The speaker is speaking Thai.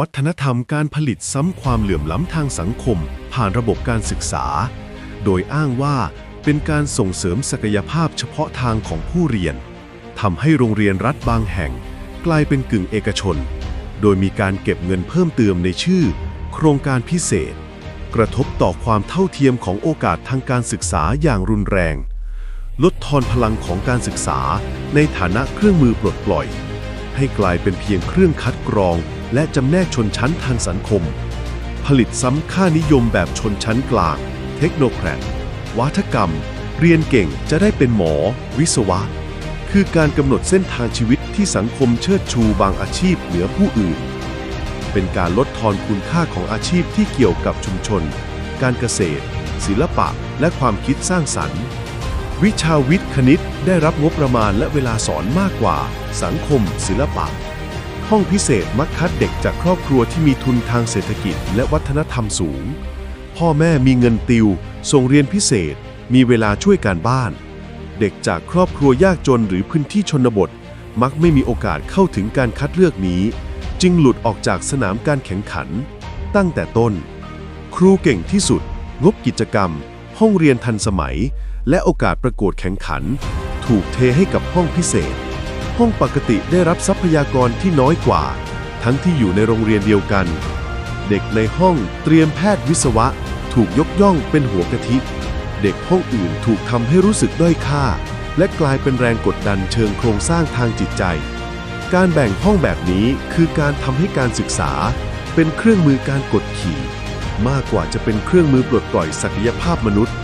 วัฒนธรรมการผลิตซ้ำความเหลื่อมล้ำทางสังคม ผ่านระบบการศึกษา โดยอ้างว่าเป็นการส่งเสริมศักยภาพเฉพาะทางของผู้เรียนทำให้โรงเรียนรัฐบางแห่ง กลายเป็นกึ่งเอกชน โดยมีการเก็บเงินเพิ่มเติมในชื่อ โครงการพิเศษ กระทบต่อความเท่าเทียมของโอกาสทางการศึกษาอย่างรุนแรง ลดทอนพลังของการศึกษาในฐานะเครื่องมือปลดปล่อย ให้กลายเป็นเพียงเครื่องคัดกรอง และจำแนกชนชั้นทางสังคม ผลิตซ้ำค่านิยมแบบชนชั้นกลาง เทคโนแครดวัฒกรรม เรียนเก่งจะได้เป็นหมอ วิศวะ คือการกำหนดเส้นทางชีวิตที่สังคมเชิดชูบางอาชีพเหนือผู้อื่น เป็นการลดทอนคุณค่าของอาชีพที่เกี่ยวกับชุมชน การเกษตร ศิลปะ และความคิดสร้างสรรค์ วิชาวิทย์คณิตได้รับงบประมาณและเวลาสอนมากกว่า สังคม ศิลปะ ห้องพิเศษมักคัดเด็กจากครอบครัวที่มีทุนทางเศรษฐกิจและวัฒนธรรมสูง พ่อแม่มีเงินติว ส่งเรียนพิเศษ มีเวลาช่วยการบ้าน เด็กจากครอบครัวยากจนหรือพื้นที่ชนบท มักไม่มีโอกาสเข้าถึงการคัดเลือกนี้ จึงหลุดออกจากสนามการแข่งขัน ตั้งแต่ต้น ครูเก่งที่สุด งบกิจกรรม ห้องเรียนทันสมัย และโอกาสประกวดแข่งขัน ถูกเทให้กับห้องพิเศษ ห้องปกติได้รับทรัพยากรที่น้อยกว่า ทั้งที่อยู่ในโรงเรียนเดียวกัน เด็กในห้องเตรียมแพทย์วิศวะ ถูกยกย่องเป็นหัวกะทิ เด็กห้องอื่นถูกทำให้รู้สึกด้อยค่า และกลายเป็นแรงกดดันเชิงโครงสร้างทางจิตใจ การแบ่งห้องแบบนี้คือการทำให้การศึกษา เป็นเครื่องมือการกดขี่ มากกว่าจะเป็นเครื่องมือปลดปล่อยศักยภาพมนุษย์